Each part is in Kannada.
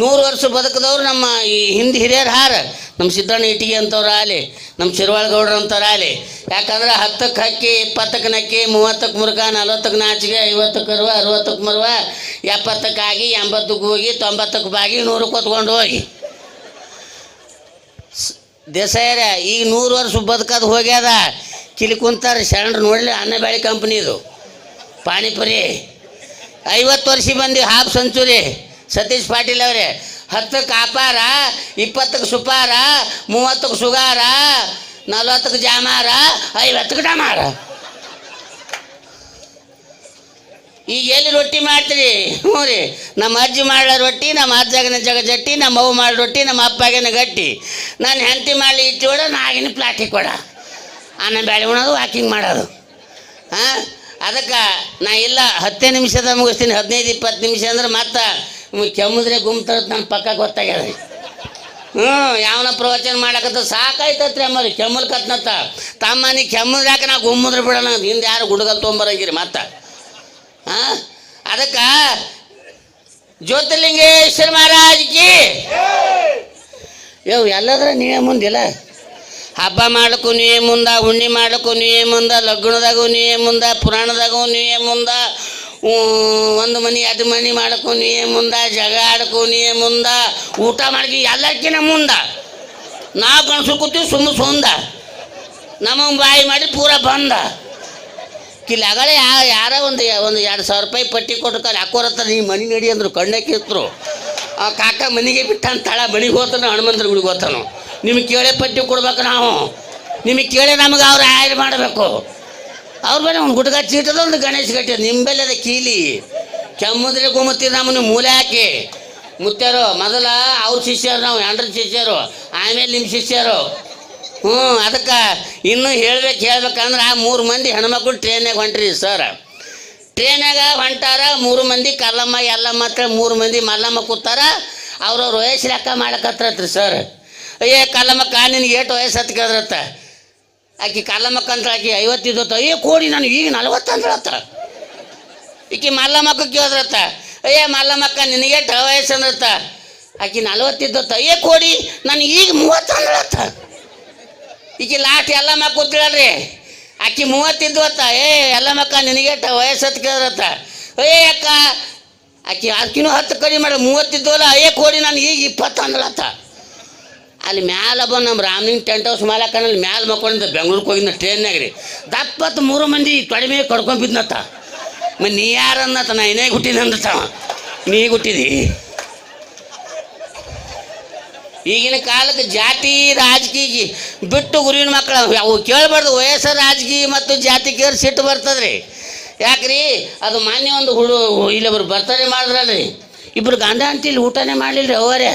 ನೂರು ವರ್ಷ ಬದುಕದವ್ರು ನಮ್ಮ ಈ ಹಿಂದೆ ಹಿರಿಯರು ಹಾರ. ನಮ್ಮ ಸಿದ್ದಣ್ಣ ಇಟಿಗೆ ಅಂತವ್ರು ಆಲಿ ನಮ್ಮ ಶಿರ್ವಾಳ ಗೌಡ್ರು ಅಂತವ್ರು ಆಲಿ ಯಾಕಂದ್ರೆ ಹತ್ತಕ್ಕೆ ಹಕ್ಕಿ, ಇಪ್ಪತ್ತಕ್ಕೆ ನಕ್ಕಿ, ಮೂವತ್ತಕ್ಕೆ ಮುರುಕ ನಲ್ವತ್ತಕ್ಕೆ ನಾಚಿಗೆ ಐವತ್ತಕ್ಕೆ ಕರುವ ಅರವತ್ತಕ್ಕೆ ಮರುವ, ಎಪ್ಪತ್ತಕ್ಕೆ ಆಗಿ, ಎಂಬತ್ತಕ್ಕೆ ಹೋಗಿ, ತೊಂಬತ್ತಕ್ಕೆ ಬಾಗಿ ನೂರು ಹೊತ್ಕೊಂಡು ಹೋಗಿ. ದೇಸಾಯರ, ಈಗ ನೂರು ವರ್ಷ ಬದುಕದು ಹೋಗ್ಯದ ಕಿಲಿ ಕುಂತಾರ, ಶರಣ್ರು ನೋಡಲಿ, ಅನ್ನ ಬೆಳೆ ಕಂಪ್ನಿದು. ಪಾನಿಪುರಿ. ಐವತ್ತು ವರ್ಷ ಬಂದು ಹಾಫ್ ಸೆಂಚುರಿ ಸತೀಶ್ ಪಾಟೀಲ್ ಅವರೇ, ಹತ್ತಕ್ಕೆ ಆಪಾರ ಇಪ್ಪತ್ತಕ್ಕೆ ಸುಪಾರ, ಮೂವತ್ತಕ್ಕೆ ಸುಗಾರ, ನಲ್ವತ್ತಕ್ಕೆ ಜಾಮಾರ, ಐವತ್ತಕ್ಕೆ ಡಮಾರ. ಈಗ ಎಲ್ಲಿ ರೊಟ್ಟಿ ಮಾಡ್ತೀರಿ? ಹ್ಞೂ ರೀ, ನಮ್ಮ ಅಜ್ಜಿ ಮಾಡೋ ರೊಟ್ಟಿ, ನಮ್ಮ ಅಜ್ಜಾಗಿನ ಜಗ ಜಟ್ಟಿ, ನಮ್ಮ ಅವ್ವ ಮಾಡೋ ರೊಟ್ಟಿ, ನಮ್ಮ ಅಪ್ಪಾಗಿನ ಗಟ್ಟಿ. ನಾನು ಹೆಂಡತಿ ಮಾಡಲಿ ಇಟ್ಟು ಕೊಡ ನಾಗಿನ ಪ್ಲಾಟಿಕ್ ಕೊಡ. ಅನ್ನ ಬೇಳೆ ಉಣೋದು ವಾಕಿಂಗ್ ಮಾಡೋದು. ಹಾಂ, ಅದಕ್ಕೆ ನಾ ಇಲ್ಲ, ಹತ್ತೇ ನಿಮಿಷದ ಮುಗಿಸ್ತೀನಿ, ಹದಿನೈದು, ಇಪ್ಪತ್ತು ನಿಮಿಷ ಅಂದ್ರೆ ಮತ್ತೆ ಕೆಮ್ಮಿದ್ರೆ ಗುಮ್ತರತ್ ನನ್ನ ಪಕ್ಕ ಗೊತ್ತಾಗ್ಯದ. ಹ್ಞೂ ಯಾವನ ಪ್ರವಚನ ಮಾಡಕತ್ತ ಸಾಕಾಯ್ತತ್ರಿ ಅಮ್ಮರಿ ಕೆಮ್ಮಲ್ ಕತ್ನತ್ತ. ತಮ್ಮ ನೀ ಕೆಮ್ಮದ್ರಾಕ ನಾ ಗುಮ್ಮದ್ರೆ ಬಿಡೋಣ ಹಿಂದೆ ಯಾರು ಗುಡುಗಲ್ ತೊಗೊಂಬರಂಗಿರಿ ಮತ್ತೆ. ಹಾಂ? ಅದಕ್ಕೆ ಜ್ಯೋತಿರ್ಲಿಂಗೇಶ್ವರ ಮಹಾರಾಜ್ಗೆ ಯೋ, ಎಲ್ಲದ್ರ ನೀವೇ ಮುಂದಿಲ್ಲ. ಹಬ್ಬ ಮಾಡ್ಲಿಕ್ಕೂ ನೀವೇ ಮುಂದ ಉಣ್ಣಿ ಮಾಡ್ಲಿಕ್ಕೂ ನೀವೇ ಮುಂದ, ಲಗ್ನದಾಗೂ ನೀವೇ ಮುಂದ, ಪುರಾಣದಾಗೂ ನೀವೇ ಮುಂದ. ಒಂದು ಮನೆ, ಅದು ಮನೆ ಮಾಡ್ಕೊನಿ ಮುಂದೆ, ಜಗ ಆಡ್ಕೊನಿ ಮುಂದೆ. ಊಟ ಮಾಡ್ಕಿ ಎಲ್ಲಕ್ಕಿನ ಮುಂದ. ನಾವು ಗಣಸು ಕೂತೀವಿ, ಸುಮ್ಮ ಸುಂದ. ನಮಗೆ ಬಾಯಿ ಮಾಡಿ ಪೂರ ಬಂದ. ಕಿಲ್ಲ ಆಗಲೇ ಯಾ, ಯಾರ ಒಂದು ಒಂದು ಎರಡು ಸಾವಿರ ರೂಪಾಯಿ ಪಟ್ಟಿ ಕೊಟ್ಟು ಹಾಕೋರತ್ತ ನೀ ಮನೆ ನಡಿ ಅಂದ್ರು, ಕಣ್ಣೆ ಕಿತ್ತರು. ಆ ಕಾಕ ಮನೆಗೆ ಬಿಟ್ಟ ತಳ ಮನೆಗೆ ಹೋತಾನೆ ಹನುಮಂತರ ಗುಡಿಗೆ ಹೋತಾನು. ನಿಮಗೆ ಕೇಳೇ ಪಟ್ಟಿ ಕೊಡ್ಬೇಕು ನಾವು. ನಿಮಗೆ ಕೇಳೇ ನಮಗೆ ಅವ್ರು ಆಯ್ರು ಮಾಡಬೇಕು. ಅವ್ರ ಬೇರೆ ಒಂದು ಗುಟ್ಕಾ ಚೀಟದ ಒಂದು ಗಣೇಶ ಗಟ್ಟಿ ನಿಂಬೆಲ್ಲದ ಕೀಲಿ. ಕೆಮ್ಮುದ್ರೆ ಗುಮ್ಮತ್ತಿ ನಮ್ಮನ್ನು ಮೂಲೆ ಹಾಕಿ. ಮುತ್ತಾರೋ ಮೊದಲ ಅವ್ರ ಶಿಷ್ಯರು ನಾವು, ಹೆಂಡ್ರ ಶಿಷ್ಯರು, ಆಮೇಲೆ ನಿಮ್ಮ ಶಿಷ್ಯರು. ಹ್ಞೂ, ಅದಕ್ಕೆ ಇನ್ನೂ ಹೇಳ್ಬೇಕು, ಹೇಳ್ಬೇಕಂದ್ರೆ ಆ ಮೂರು ಮಂದಿ ಹೆಣ್ಮಕ್ಳು ಟ್ರೈನಾಗ ಹೊಂಟ್ರಿ ಸರ್. ಟ್ರೈನಾಗ ಹೊಂಟಾರ ಮೂರು ಮಂದಿ ಕಲ್ಲಮ್ಮ ಎಲ್ಲಮ್ಮ ಹತ್ರ ಮೂರು ಮಂದಿ ಮಲ್ಲಮ್ಮ ಕೂತಾರ. ಅವ್ರವ್ರ ವಯಸ್ಸು ಲೆಕ್ಕ ಮಾಡಕತ್ರತ್ರಿ ಸರ್. ಅಯ್ಯೇ ಕಾ, ನಿನ್ಗೆ ಏಟು ವಯಸ್ಸು ಹತ್ತು ಕೇಳಿದ್ರತ್ತ? ಆಕಿ ಕಾಲಮ್ಮಕ್ಕಂತ ಆಕಿ ಐವತ್ತಿದ್ದತ್ತ ಅಯ್ಯೋ ಕೋಡಿ, ನಾನು ಈಗ ನಲವತ್ತು ಅಂದ್ರತ್ತ ಈಕಿ ಮಲ್ಲಮ್ಮಕ್ಕ ಕೇಳಿದ್ರತ್ತ ಅಯ್ಯ ಮಲ್ಲಮ್ಮಕ್ಕ ನಿನಗೆ ಎಷ್ಟು ವಯಸ್ಸು ಅಂದ್ರತ್ತ. ಆಕಿ ನಲವತ್ತಿದ್ದತ್ತ ಅಯ್ಯೋ ಕೋಡಿ, ನಾನು ಈಗ ಮೂವತ್ತು ಅಂದ್ರತ್ತ ಈಕಿ ಲಾಸ್ಟ್ ಎಲ್ಲ ಮಕ್ಕ ಕೂತಿಳಲ್ರಿ ಆಕಿ ಮೂವತ್ತಿದ್ವತ್ತ ಏ ಎಲ್ಲ ಮಕ್ಕ ನಿನಗೆ ವಯಸ್ಸು ಹತ್ತು ಕೇಳಿದ್ರತ್ತ. ಅಯ್ಯ ಅಕ್ಕ. ಆಕಿ ಆಕಿನೂ ಹತ್ತು ಕಡಿಮೆ ಮಾಡ ಮೂವತ್ತಿದ್ವಲ್ಲ ಅಯ್ಯೋ ಕೋಡಿ, ನಾನು ಈಗ ಇಪ್ಪತ್ತು ಅಂದ್ಲತ್ತ ಅಲ್ಲಿ ಮ್ಯಾಲ ಬಂದು ನಮ್ಮ ರಾಮಲಿಂಗ್ ಟೆಂಟ್ ಹೌಸ್ ಮಾಲಕನಲ್ಲಿ ಮ್ಯಾಲ ಮಕ್ಕೊಂಡಿದ್ದ ಬೆಂಗ್ಳೂರಿಗೆ ಹೋಗಿದ್ದ ಟ್ರೈನ್ನಾಗ ರೀ ದಪ್ಪತ್ತು ಮೂರು ಮಂದಿ ಮೇಲೆ ಕಡ್ಕೊಂಬಿದ್ನತ್ತ ಮ ನೀ ಯಾರನ್ನತ್ತ ನಾ ಏನೇ ಹುಟ್ಟಿದ ಅಂದತ್ತ ನೀ ಹುಟ್ಟಿದಿ. ಈಗಿನ ಕಾಲಕ್ಕೆ ಜಾತಿ, ರಾಜಕೀಯ ಬಿಟ್ಟು ಗುರುವಿನ ಮಕ್ಕಳು ಅವು ಕೇಳಬಾರ್ದು, ವಯಸ್ಸ, ರಾಜಕೀಯ ಮತ್ತು ಜಾತಿ ಕೇಳಿ ಸಿಟ್ಟು ಬರ್ತದ್ರಿ. ಯಾಕ್ರಿ? ಅದು ಮಾನ್ಯ ಒಂದು ಹುಡು ಇಲ್ಲೊಬ್ರು ಬರ್ತಡೇ ಮಾಡಿದ್ರಲ್ರಿ. ಇಬ್ಬರು ಗಂಡ ಇಲ್ಲಿ ಊಟನೇ ಮಾಡಲಿಲ್ಲ ಅವರೇ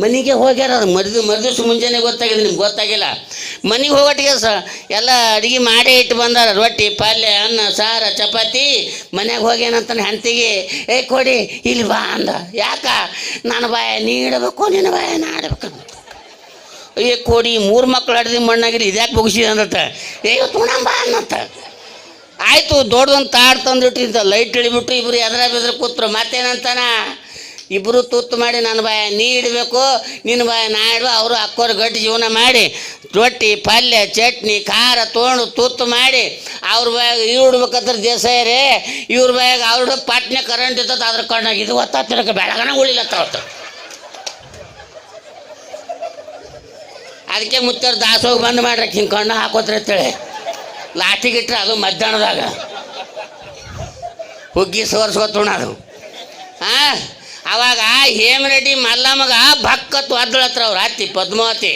ಮನೆಗೆ ಹೋಗ್ಯಾರ ಅದು ಮರ್ದು ಮರ್ದಿವ್ಸ ಮುಂಜಾನೆ ಗೊತ್ತಾಗಿದೆ ನಿಮ್ಗೆ, ಗೊತ್ತಾಗಿಲ್ಲ. ಮನೆಗೆ ಹೋಗೋಟಿಗೆ ಸ ಎಲ್ಲ ಅಡುಗೆ ಮಾಡಿ ಇಟ್ಟು ಬಂದಾರ. ರೊಟ್ಟಿ, ಪಲ್ಯ, ಅನ್ನ, ಸಾರ, ಚಪಾತಿ. ಮನೆಗೆ ಹೋಗ್ಯಾನಂತಾನೆ ಹೆಂಡತಿಗೆ, ಏ ಕೊಡಿ, ಇಲ್ಲಿ ಬಾ ಅಂದ. ಯಾಕ? ನನ್ನ ಬಾಯ ನೀಡಬೇಕು ನಿನ್ನ ಬಾಯ ನಾಡಬೇಕು ಏ ಕೊಡಿ, ಮೂರು ಮಕ್ಕಳು ಅಡ್ದು ಮಣ್ಣಾಗಿರಿ ಇದ್ಯಾಕೆ ಮುಗಿಸಿದ ಅಂದತ್ತ. ಏ ತುಣಂಬ ಅನ್ನತ್ತ ಆಯಿತು, ದೊಡ್ಡದೊಂದು ತಾಡ್ ತಂದಿಟ್ಟಿದ್ದ ಲೈಟ್ ಇಳಿಬಿಟ್ಟು ಇಬ್ರು ಎದ್ರ ಬೆದ್ರ ಕೂತ್ರು. ಮತ್ತೇನಂತಾನ? ಇಬ್ಬರು ತುತ್ತು ಮಾಡಿ ನನ್ನ ಬಾಯ ನೀ ಇಡಬೇಕು, ನಿನ್ನ ಬಾಯ ನಾ ಇಡುವ ಅವರು ಅಕ್ಕೋರು ಗಟ್ಟಿ ಜೀವನ ಮಾಡಿ, ರೊಟ್ಟಿ, ಪಲ್ಯ, ಚಟ್ನಿ, ಖಾರ ತೊಗೊಂಡು ತುತ್ತು ಮಾಡಿ, ಅವ್ರ ಬಾಯಾಗ ಇಡ್ಬೇಕಂದ್ರೆ ದೇಸಾಯರೇ, ಇವ್ರ ಬಾಯಾಗ ಅವ್ರ ಪಟ್ನೆ ಕರೆಂಟ್ ಇರ್ತದೆ, ಅದ್ರ ಕಣ್ಣಾಗ ಇದು ಒತ್ತಾತಿರಕ್ಕೆ ಬೆಳಗನ ಉಳಿಲತ್ತ ಅವತ್ತು ಅದಕ್ಕೆ ಮುತ್ತರ ದಾಸೋಗಿ ಬಂದು ಮಾಡ್ರಕ್ಕೆ ಹಿಂಗೆ ಕಣ್ಣು ಹಾಕೋತ್ರಿ ಅಂತೇಳಿ. ಲಾಟಿಗಿಟ್ರೆ ಅದು ಮಧ್ಯಾಹ್ನದಾಗ. ಹುಗ್ಗಿ ಸೋರ್ಸ್ಕೊತೋಣ ಅದು. ಆ? ಅವಾಗ ಹೇಮರೆಡ್ಡಿ ಮಲ್ಲಮ್ಮಗ ಭಕ್ಕತ್ ಒದ್ದಳತ್ರ ಅವ್ರ ಅತ್ತಿ ಪದ್ಮಾವತಿ.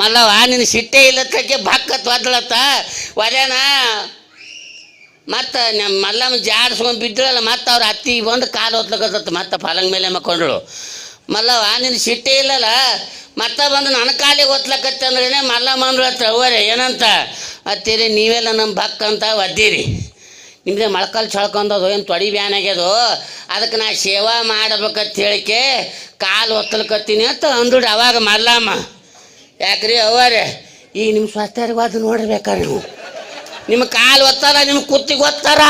ಮಲ್ಲವ ನಿನ್ನ ಸಿಟ್ಟೆ ಇಲ್ಲತ್ತಕ್ಕೆ ಭಕ್ಕತ್ ಒದ್ದಳತ್ತ ಒದೇನ ಮತ್ತು ನಮ್ಮ ಮಲ್ಲಮ್ಮ ಜಾಡ್ಸ್ಕೊಂಡು ಬಿದ್ದಳಲ್ಲ, ಮತ್ತೆ ಅವ್ರ ಅತ್ತಿ ಬಂದು ಕಾಲು ಹೊತ್ಲಕತ್ತ ಮತ್ತೆ ಪಲಂಗ್ ಮೇಲೆ ಮಕ್ಕೊಂಡಳು. ಮಲ್ಲವ ನಿನ್ನ ಸಿಟ್ಟೆ ಇಲ್ಲಲ್ಲ, ಮತ್ತೆ ಬಂದು ನನ್ನ ಕಾಲಿಗೆ ಒತ್ಲಕತ್ತೆ ಅಂದ್ರೇನೆ ಮಲ್ಲಮ್ಮ ಅಂದ್ರೆ ಹತ್ರ ಅವರೇ ಏನಂತ? ಅತ್ತೀರಿ, ನೀವೆಲ್ಲ ನಮ್ಮ ಭಕ್ಕ ಅಂತ ಒದ್ದೀರಿ. ನಿಮ್ದೆ ಮಳಕಲ್ ಚಳ್ಕೊಂಡದು ಏನು ತೊಡಿ ಬ್ಯಾನ್ ಆಗ್ಯದು? ಅದಕ್ಕೆ ನಾ ಸೇವಾ ಮಾಡ್ಬೇಕಂತ ಹೇಳಿಕೆ ಕಾಲು ಒತ್ತಲ್ಕತ್ತೀನಿ ಅಂತ ಅಂದರು ಅವಾಗ ಮಲ್ಲಮ್ಮ ಯಾಕ್ರಿ ಅವರೇ ಈಗ ನಿಮ್ಮ ಸ್ವಾಸ್ಥ್ಯವಾದ ನೋಡ್ಬೇಕಾರೆ ನೀವು? ನಿಮ್ಮ ಕಾಲು ಒತ್ತಾರ ನಿಮ್ಮ ಕುತ್ತಿಗೆ ಒತ್ತಾರ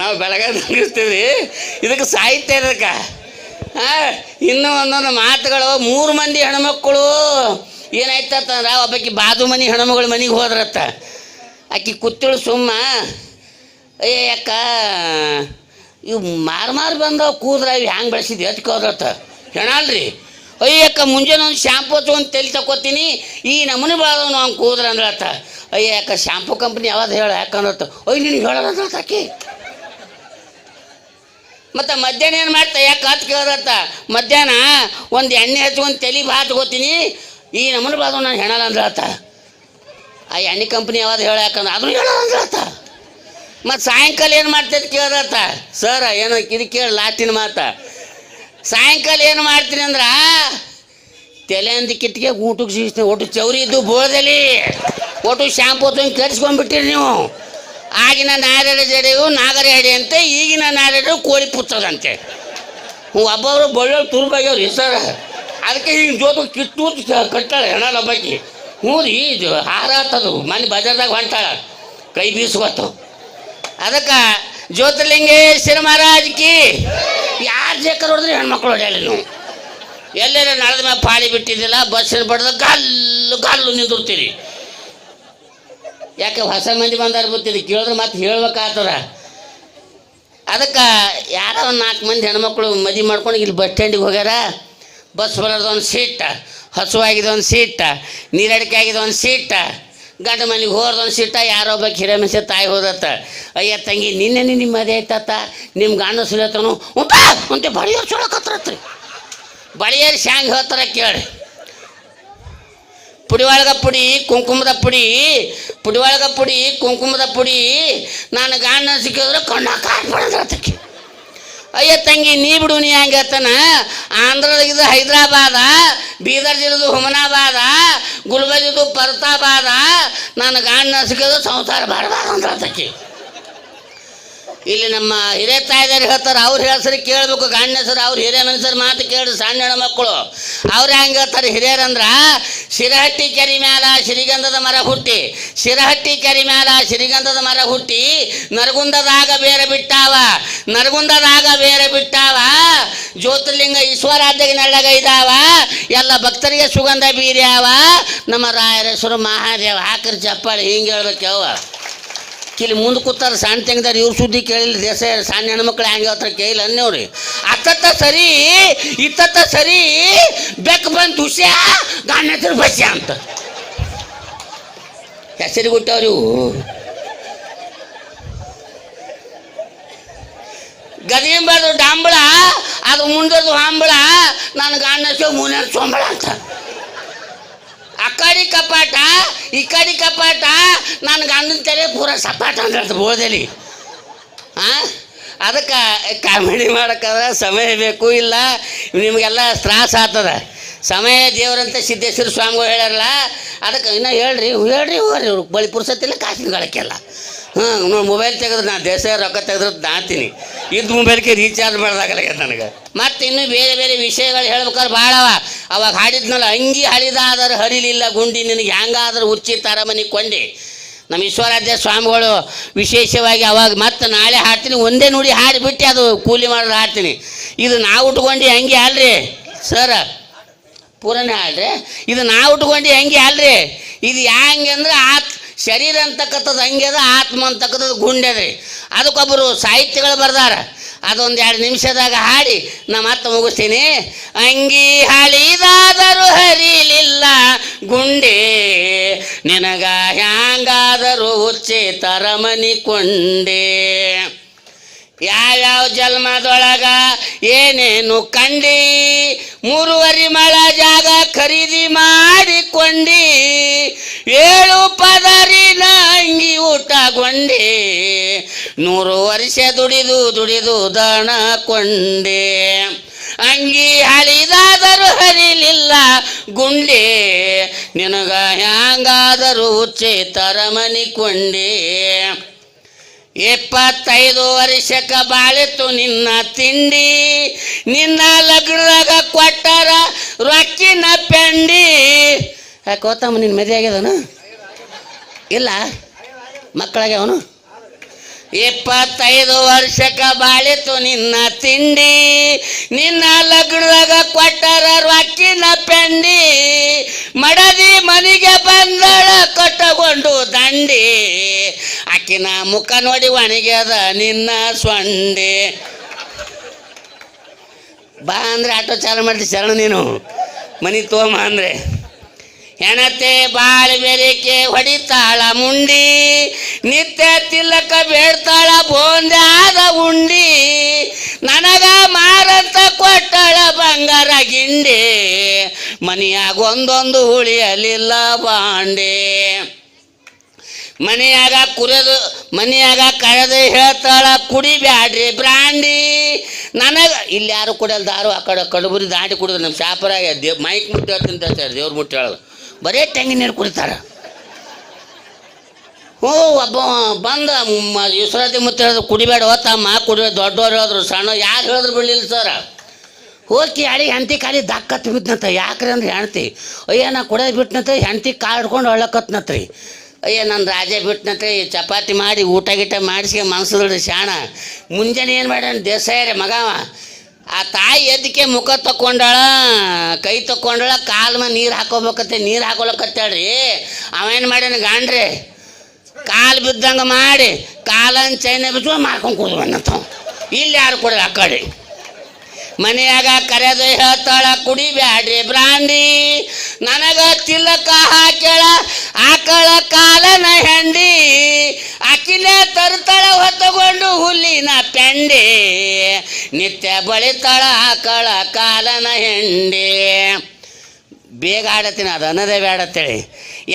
ನಾವು ಬೆಳಗಾವಿ ಇದಕ್ಕೆ ಸಾಹಿತ್ಯ ಇದಕ್ಕೆ. ಇನ್ನೂ ಒಂದೊಂದು ಮಾತುಗಳು, ಮೂರು ಮಂದಿ ಹೆಣ್ಮಕ್ಕಳು ಏನಾಯ್ತಂದ್ರೆ ಒಬ್ಬಾಕಿ ಬಾಜು ಮನೆ, ಹೆಣ್ಮಗಳು ಮನೆಗೆ ಹೋದ್ರತ್ತ. ಆಕಿ ಕೂತಿಳು ಸುಮ್ಮ, ಏ ಅಕ್ಕ, ಇವು ಮಾರು ಮಾರು ಬಂದವು ಕೂದ್ರ ಇವು ಹ್ಯಾಂಗೆ ಬೆಳೆಸಿದ್ವಿ ಅದಕ್ಕೆ ಹೋದ್ರತ್ತ. ಹೆಣಲ್ರಿ ಅಯ್ಯಕ್ಕ ಮುಂಜಾನೆ ಒಂದು ಶಾಂಪು ಹಚ್ಕೊಂಡು ತಲೆ ತಗೋತೀನಿ ಈ ನಮೂನಿ ಬಾಳದವ್ ನಾವು ಕೂದ್ರ ಅಂದ್ರತ್ತ ಅಯ್ಯ ಅಕ್ಕ ಶಾಂಪು ಕಂಪ್ನಿ ಯಾವ್ದು ಹೇಳ? ಯಾಕಂದ್ರತ್ತ ಒಯ್ ನಿನಗೆ ಹೇಳೋದಂದ್ರತ್ತ ಆಕಿ. ಮತ್ತು ಮಧ್ಯಾಹ್ನ ಏನು ಮಾಡ್ತಾ? ಯಾಕೆ ಹತ್ತು ಕೇಳತ್ತ ಮಧ್ಯಾಹ್ನ ಒಂದು ಎಣ್ಣೆ ಹಚ್ಕೊಂಡು ತಲೆ ಬಾ ತಗೋತೀನಿ ಈ ನಮ್ಮನ ಬಾದ ನಾನು ಹೆಣಲ್ಲ ಅಂದ್ರೆ ಆತ. ಆ ಎಣ್ಣೆ ಕಂಪ್ನಿ ಯಾವಾಗ ಹೇಳ ಯಾಕಂದ್ರೆ ಅದನ್ನು ಹೇಳಲ್ಲ ಅಂದ್ರೆ ಆತ. ಮತ್ತು ಸಾಯಂಕಾಲ ಏನು ಮಾಡ್ತೈತೆ ಕೇಳ್ದಾತ ಸರ್, ಏನು ಇದು ಕೇಳಿ, ಲಾಟಿನ ಮಾತ. ಸಾಯಂಕಾಲ ಏನು ಮಾಡ್ತೀನಿ ಅಂದ್ರೆ, ತಲೆ ಅಂದ ಕಿಟ್ಟಿಗೆ ಊಟಕ್ಕೆ ಸಿಗಿಸ್ತೀನಿ. ಒಟ್ಟು ಚೌರಿ ಇದ್ದು ಬೋಳದಲ್ಲಿ ಒಟ್ಟು ಶಾಂಪು ತಂದು ಕರ್ಸ್ಕೊಂಡ್ಬಿಟ್ಟಿರಿ ನೀವು. ಆಗಿನ ನಾರಾಯಣ ಜಡೆಯು ನಾಗರ ಹೆಡೆ ಅಂತೆ, ಈಗಿನ ನಾರಾಯಣ ಕೋಳಿ ಪುತ್ತದಂತೆ ಒಬ್ಬೊಬ್ರು ಬಳ್ಳೊಳ್ಳು ತುರುಬಾಗ್ಯವ್ರಿ ಸರ್. ಅದಕ್ಕೆ ಹಿಂಗೆ ಜೋತು ಕಿತ್ತು ಕಟ್ಟಾಳೆ ಹೆಣ ಲಬ್ಬಕ್ಕಿ ಹ್ಞೂ ರೀ ಇದು ಹಾರ ಆತದು. ಮನೆ ಬಜಾರ್ದಾಗ ಹೊಂಟಾಳ. ಕೈ ಬೀಸ್ಕೊತು. ಅದಕ್ಕೆ ಜ್ಯೋತಿರ್ಲಿಂಗೇಶ್ವರ ಮಹಾರಾಜ್ ಕಿ. ಯಾರು ಜೇಕರ್ ಹೊಡೆದ್ರೆ ಹೆಣ್ಮಕ್ಳು ಹೊಡೆಯಲ್ಲ ನೀವು. ಎಲ್ಲೆಲ್ಲ ನಡೆದ ಮೇಲೆ ಪಾಳಿ ಬಿಟ್ಟಿದ್ದಿಲ್ಲ ಬಸ್ಸಿನ ಬಡ್ದ ಗಲ್ಲು ಗಲ್ಲು ನಿಂದಿರ್ತೀರಿ. ಯಾಕೆ ಹೊಸ ಮಂದಿ ಬಂದಾರ ಬರ್ತೀರಿ ಕೇಳಿದ್ರೆ ಮತ್ತೆ ಹೇಳ್ಬೇಕಾಗ್ತದ ಅದಕ್ಕೆ ಯಾರೋ ನಾಲ್ಕು ಮಂದಿ ಹೆಣ್ಮಕ್ಳು ಮದುವೆ ಮಾಡ್ಕೊಂಡು ಇಲ್ಲಿ ಬಸ್ ಸ್ಟ್ಯಾಂಡಿಗೆ ಹೋಗ್ಯಾರ. ಬಸ್ ಒಂದು ಸೀಟ ಒಂದು ಸೀಟ ನೀರಡಿಕೆ ಒಂದು ಸೀಟ, ಗಂಡ ಮನೆಗೆ ಹೋರ್ದೊಂದು ಸೀಟ, ಯಾರೋ ಒಬ್ಬ ಹಿರೇಮಸೆ ತಾಯಿ ಹೋದತ್ತ. ಅಯ್ಯ ತಂಗಿ, ನಿನ್ನೆ ನಿಮ್ಮ ಮದುವೆ ಆಯ್ತತ್ತ ನಿಮ್ಮ ಗಂಡ ಸುಲತನು ಉಂಟ ಅಂತ ಬಳಿಯೋರು ಚೊಳಕತ್ರತ್ರಿ ಬಳಿಯರು ಶಾಂಗ್ ಹೇಳ್ತಾರ ಕೇಳಿ ಪುಡಿ ಒಳಗ ಪುಡಿ, ಕುಂಕುಮದ ಪುಡಿ ಪುಡಿ ಒಳಗ ಪುಡಿ, ಕುಂಕುಮದ ಪುಡಿ ನಾನು ಗಾಂಡ ಸಿಕ್ಕಿದ್ರೆ ಕಣ್ಣ ಕಾಡ್ಬಿಡೋದಕ್ಕೆ ಅಯ್ಯ ತಂಗಿ, ನೀ ಬಿಡು, ನೀ ಹಂಗೆ ಹೇಳ್ತಾನ. ಆಂಧ್ರದಾಗಿದ್ದು ಹೈದ್ರಾಬಾದ, ಬೀದರ್ ಜಿಲ್ಲೆದು ಹುಮನಾಬಾದ, ಗುಲ್ಬರ್ಗಿದು ಪರ್ತಾಬಾದ ನನ್ನ ಗಾಂಡ ಸಿಕ್ಕಿದ್ರೆ ಸಂಸಾರ ಬರಬಾರ್ದು ಅಂದ್ರೆ ಅದಕ್ಕೆ ಇಲ್ಲಿ ನಮ್ಮ ಹಿರಿಯ ತಾಯಿದಾರು ಹೇಳ್ತಾರೆ, ಅವ್ರು ಹೆಸರು ಕೇಳಬೇಕು ಗಂಡ ಅವ್ರು ಅವ್ರ ಹಿರಿಯ ಮಾತು ಕೇಳಿ ಸಣ್ಣ ಹೆಣ್ಣು ಮಕ್ಕಳು ಅವ್ರು ಹೆಂಗೆ ಹೇಳ್ತಾರೆ ಹಿರಿಯರಂದ್ರ ಶಿರಹಟ್ಟಿ ಕೆರಿ ಮ್ಯಾಲ ಶ್ರೀಗಂಧದ ಮರ ಹುಟ್ಟಿ. ಶಿರಹಟ್ಟಿ ಕೆರಿ ಮ್ಯಾಲ ಶ್ರೀಗಂಧದ ಮರ ಹುಟ್ಟಿ, ನರಗುಂದದಾಗ ಬೇರೆ ಬಿಟ್ಟಾವ. ನರಗುಂದದಾಗ ಬೇರೆ ಬಿಟ್ಟಾವ. ಜ್ಯೋತಿರ್ಲಿಂಗ ಈಶ್ವರಾಧ್ಯಗೆ ನೆಳ್ಳಗ ಇದಾವ ಎಲ್ಲ ಭಕ್ತರಿಗೆ ಸುಗಂಧ ಬೀರ್ಯಾವ. ನಮ್ಮ ರಾಯರ ಹೆಸರು ಮಹಾದೇವ, ಹಾಕರ್ ಚಪ್ಪಾಳಿ, ಹಿಂಗೆ ಹೇಳ್ಬೇಕು ಯಾವ ಇಲ್ಲಿ ಮುಂದೆ ಕೂತಾರ, ಸಣ್ಣ ತೆಂಗದಾರ ಇವ್ರ ಸುದ್ದಿ ಕೇಳಿಲ್ಲ, ದೇಶ ಸಣ್ಣ ಹೆಣ್ಮಕ್ಳು ಹೆಂಗೆ ಹತ್ರ ಕೇಳಿಲ್ಲ ಅನ್ನೋರಿ ಅತ್ತತ್ತ ಸರಿ, ಇತ್ತತ್ತ ಸರಿ, ಬೆಕ್ ಬಂದು ಹುಷಾ ಗಾಣ ಹೆಸರು ಬಸ್ಯ ಅಂತ. ಹೆಸರಿಗೆ ಹುಟ್ಟವ್ರು ಗದಿಂಬಾರ್ದು ಡಾಂಬಳ, ಅದು ಮುಂದದು ಹಾಂಬಳ, ನಾನು ಗಾಣ ಹೆಸರು ಸೋಂಬಳ ಅಂತ. ಕಡೆ ಕಪಾಟ, ಈ ಕಪಾಟ ನನಗೆ ಅಣ್ಣನ ತಲೆ ಪೂರ ಸಪಾಟ ಅಂದ್ರೆ ಬೋದಲ್ಲಿ ಹಾಂ ಅದಕ್ಕೆ ಕಾಮಿಡಿ ಮಾಡೋಕ್ಕಾದ್ರೆ ಸಮಯ ಬೇಕು, ಇಲ್ಲ ನಿಮಗೆಲ್ಲ ತ್ರಾಸ ಆತದ ಸಮಯ ದೇವರಂತ ಸಿದ್ದೇಶ್ವರ ಸ್ವಾಮಿಗಳು ಹೇಳ್ಯಾರಲ್ಲ, ಅದಕ್ಕೆ ಇನ್ನೂ ಹೇಳ್ರಿ ಹೇಳ್ರಿ ಹೋಗ್ರಿ ಇವ್ರು. ಬಳಿ ಪುರ್ಸತ್ತಿಲ್ಲ ಕಾಸಿನ ಗಳಕ್ಕೆಲ್ಲ. ಹಾಂ ಮೊಬೈಲ್ ತೆಗೆದ್ರೆ ನಾ ದೇಶ ರೊಕ್ಕ ತೆಗೆದ್ರೆ ನಾತೀನಿ. ಇದ್ದು ಮೊಬೈಲ್ಗೆ ರೀಚಾರ್ಜ್ ಮಾಡ್ದಾಗಲ್ಲ ನನಗೆ. ಮತ್ತು ಇನ್ನೂ ಬೇರೆ ಬೇರೆ ವಿಷಯಗಳು ಹೇಳ್ಬೇಕಾದ್ರೆ ಭಾಳವ ಅವಾಗ ಹಾಡಿದ್ನಲ್ಲ, ಅಂಗಿ ಹಳಿದಾದರೆ ಹರಿಲಿಲ್ಲ ಗುಂಡಿ, ನಿನಗೆ ಹೆಂಗಾದ್ರೆ ಉಚ್ಚಿ ತರಮನಿ ಕೊಂಡಿ. ನಮ್ಮ ಈಶ್ವರಾಧ್ಯ ಸ್ವಾಮಿಗಳು ವಿಶೇಷವಾಗಿ ಅವಾಗ ಮತ್ತೆ ನಾಳೆ ಹಾಡ್ತೀನಿ, ಒಂದೇ ನುಡಿ ಹಾಡಿಬಿಟ್ಟು ಅದು ಕೂಲಿ ಮಾಡೋದು ಹಾಡ್ತೀನಿ. ಇದು ನಾವು ಉಟ್ಕೊಂಡು ಹಂಗೆ ಅಲ್ರಿ ಸರ, ಪೂರನೇ ಹಾಡ್ರಿ? ಇದು ನಾವು ಉಟ್ಕೊಂಡು ಹಂಗೆ ಅಲ್ರಿ ಇದು ಹೆಂಗೆ ಅಂದ್ರೆ ಆತ್ ಶರೀರ ಅಂತಕ್ಕಂಥದ್ದು ಹಂಗೆ ಅದ, ಆತ್ಮ ಅಂತಕ್ಕಂಥದ್ದು ರೀ. ಅದಕ್ಕೊಬ್ಬರು ಸಾಹಿತ್ಯಗಳು ಬರ್ದಾರ. ಅದೊಂದು ಎರಡು ನಿಮಿಷದಾಗ ಹಾಡಿ, ನಾ ಮತ್ತೆ ಮುಗಿಸ್ತೀನಿ. ಅಂಗಿ ಹಾಳಿದಾದರೂ ಹರಿಲಿಲ್ಲ, ಗುಂಡೆ ನಿನಗ ಹ್ಯಾಂಗಾದರೂ ಉಚ್ಚೆ ತರಮನಿ ಕೊಂಡೆ ಯಾವ್ಯಾವ ಜನ್ಮದೊಳಗ ಏನೇನು ಕಂಡಿ, ಮೂರುವರಿ ಮಳ ಜಾಗ ಖರೀದಿ ಮಾಡಿಕೊಂಡಿ, ಏಳು ಪದರಿನ ಅಂಗಿ ಊಟಗೊಂಡಿ, ನೂರು ವರ್ಷ ದುಡಿದು ದುಡಿದು ದಣ ಕೊಂಡೆ. ಅಂಗಿ ಹಳಿದಾದರೂ ಹರಿಲಿಲ್ಲ ಗುಂಡೆ, ನಿನಗ ಹ್ಯಾಂಗಾದರೂ ಚೇತರ ತರಮನಿ ಕೊಂಡೆ ವರ್ಷಕ್ಕೆ ಬಾಳಿತು ನಿನ್ನ ತಿಂಡಿ. ನಿನ್ನ ಲಗ್ನದಾಗ ಕೊಟ್ಟಾರ ರೊಕ್ಕಿನ ಪೆಂಡಿ ಯಾಕೋತಮ್ಮ ನಿನ್ನ ಮದುವೆ ಆಗ್ಯದನು ಇಲ್ಲ? ಅವನು ಇಪ್ಪತ್ತೈದು ವರ್ಷಕ್ಕೆ ಬಾಳಿತು ನಿನ್ನ ತಿಂಡಿ. ನಿನ್ನ ಲಗ್ನದಾಗ ಕೊಟ್ಟಾರ ರೊಕ್ಕಿನ ಪೆಂಡಿ ಮಡದಿ ಮನೆಗೆ ಬಂದಳ ಕಟ್ಟಗೊಂಡು ದಂಡಿ. ಆಕಿನ ಮುಖ ನೋಡಿ ಒಣಗ್ಯದ ನಿನ್ನ ಸೊಂಡೆ ಬಾ ಅಂದ್ರೆ ಆಟೋ ಚಾಲು ಮಾಡ್ತಿ ಶರಣ ನೀನು. ಮನಿ ತೋಮ ಅಂದ್ರೆ. ಹೆಣತೆ ಬಾಳ ಬೆರಿಕೆ ಹೊಡಿತಾಳ ಮುಂಡಿ, ನಿತ್ಯ ತಿಲ್ಲಕ ಬೇಡ್ತಾಳ ಬೋಂದ್ಯಾದ ಉಂಡಿ. ನನಗ ಮಾರಂತ ಕೊಟ್ಟಳ ಬಂಗಾರ ಗಿಂಡಿ. ಮನಿಯಾಗ ಒಂದೊಂದು ಹುಳಿಯಲಿಲ್ಲ ಬಾಂಡೆ. ಮನೆಯಾಗ ಕುರದು, ಮನೆಯಾಗ ಕಳೆದು ಹೇಳ್ತಾಳ ಕುಡಿಬ್ಯಾಡ್ರಿ ಬ್ರಾಂಡಿ. ನನಗೆ, ಇಲ್ಲಿ ಯಾರು ಕುಡಿಯಲ್ಲ ದಾರು ಆ ಕಡೆ ಕಡುಬುರಿ ದಾಟಿ ಕುಡಿದ್ರು ನಮ್ಮ ಶಾಪರಾಗ ದೇವ್ ಮೈಕ್ ಮುಟ್ಟಿ ಹೇಳ್ತೀನಿ ಹೇಳ್ತಾರೆ, ದೇವ್ರ ಮುಟ್ಟಿ ಹೇಳಲ್ಲ ಬರೇ ತೆಂಗಿನ ನೀರು ಕುಡಿತಾರ. ಹ್ಞೂ, ಒಬ್ಬ ಬಂದ ಇಸ್ರಾತಿ ಮುತ್ತ ಹೇಳಿದ್ರು ಕುಡಿಬೇಡ ಓತಮ್ಮ ಕುಡಿ ದೊಡ್ಡವ್ರು ಹೇಳಿದ್ರು, ಸಣ್ಣ, ಯಾರು ಹೇಳಿದ್ರು ಬಿಡಲಿಲ್ಲ ಸರ್. ಹೋಗಿ ಅಡಿ ಹೆಂಡತಿ ಕಾಲಿ ದಾಕ್ಕತ್ ಬಿದ್ದಂತ ಯಾಕ್ರಿ ಅಂದ್ರೆ ಹೆಂಡತಿ, ಅಯ್ಯ, ನಾ ಕುಡಿಯೋದು ಬಿಟ್ನಂತ, ಹೆಂಡತಿ ಕಾಲ್ ಹಿಡ್ಕೊಂಡು ಅಯ್ಯ, ನಾನು ರಾಜ ಈ ಚಪಾತಿ ಮಾಡಿ ಊಟ ಗೀಟ ಮಾಡಿಸಿ ಮನ್ಸದ್ರಿ ಶಾಣ. ಮುಂಜಾನೆ ಏನು ಮಾಡ್ಯಾನ? ದೇಸಾಯರೇ ಮಗವ. ಆ ತಾಯಿ ಎದ್ದಕ್ಕೆ ಮುಖ ತಕ್ಕೊಂಡಾಳ? ಕೈ ತಕ್ಕೊಂಡಾಳ? ಕಾಲು ಮೇಲೆ ನೀರು ಹಾಕೋಬೇಕತ್ತೆ ನೀರು ಹಾಕೊಳಕತ್ತಾಳ್ರಿ ಅವೇನು ಮಾಡ್ಯಾನ ಗಾಂಡ್ರಿ? ಕಾಲು ಬಿದ್ದಂಗೆ ಮಾಡಿ ಕಾಲನ್ನು ಚೈನ ಬಿದ್ದು ಮಾಡ್ಕೊಂಡು ಕುಡ್ದು ಇಲ್ಲಿ ಯಾರು ಕೊಡಲ್ಲ ಆ ಮನೆಯಾಗ ಕರೆದು ಹೇಳ್ತಾಳ ಕುಡಿಬ್ಯಾಡ್ರಿ ಬ್ರಾಂಡಿ, ನನಗ ತಿಲಕ ಹಾಕ್ಯಾಳ, ಆಕಳ ಕಾಲನ ಹೆಂಡಿ ಆಕಿನೇ ತರ್ತಾಳ ಹೊತ್ತುಕೊಂಡು ಹುಲ್ಲಿನ ಪೆಂಡಿ, ನಿತ್ಯ ಬಳಿತಾಳ ಆಕಳ ಕಾಲನ ಹೆಂಡಿ. ಬೇಗ ಆಡತ್ತೀನಿ ಅದು ಅನ್ನದೇ ಬೇಡ ಅಂತೇಳಿ.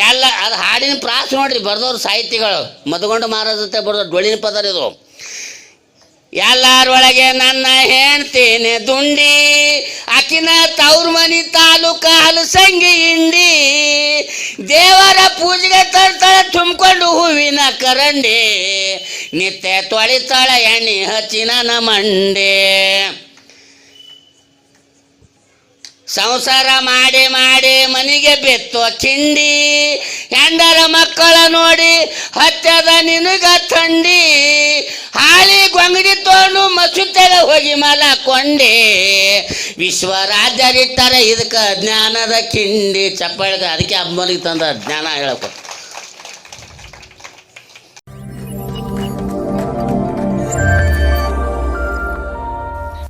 ಎಲ್ಲ, ಅದು ಹಾಡಿನ ಪ್ರಾಸ ನೋಡ್ರಿ, ಬರ್ದವ್ರು ಸಾಹಿತಿಗಳು ಮದಗೊಂಡು ಮಾರೋದತ್ತೆ ಬರ್ದವ್ರು ಡೊಳ್ಳಿನ ಪದರ ಇದು. ಎಲ್ಲರೊಳಗೆ ನನ್ನ ಹೆಣ್ತೇನೆ ದುಂಡಿ ಆಕಿನ ತವ್ರ ಮನಿ ತಾಲೂಕ ಹಲಸಂಗಿ ಇಂಡಿ ದೇವರ ಪೂಜೆಗೆ ತರ್ತಾಳೆ ತುಂಬಿಕೊಂಡು ಹೂವಿನ ಕರಂಡಿ. ನಿತ್ಯ ತೊಳಿತಾಳ ಎಣ್ಣೆ ಹಚ್ಚಿನ ಮಂಡೆ. ಸಂಸಾರ ಮಾಡಿ ಮಾಡಿ ಮನೆಗೆ ಬೆತ್ತು ಚಿಂಡಿ ಹೆಂಡರ ಮಕ್ಕಳ ನೋಡಿ ಹತ್ಯದ ನಿನಗ ಥಂಡಿ. ಹಾಳಿ ಗೊಂಗಡಿ ತೋನು ಮಸುತೆಗೆ ಹೋಗಿ ಮಲಕೊಂಡೆ ವಿಶ್ವರಾಜರಿತ್ತಾರೆ ಇದಕ್ಕೆ ಜ್ಞಾನದ ಕಿಂಡಿ, ಚಪ್ಪಳಿಗೆ, ಅದಕ್ಕೆ ಅಮ್ಮನಿಗೆ ತಂದ ಜ್ಞಾನ ಹೇಳಕ್ಕೆ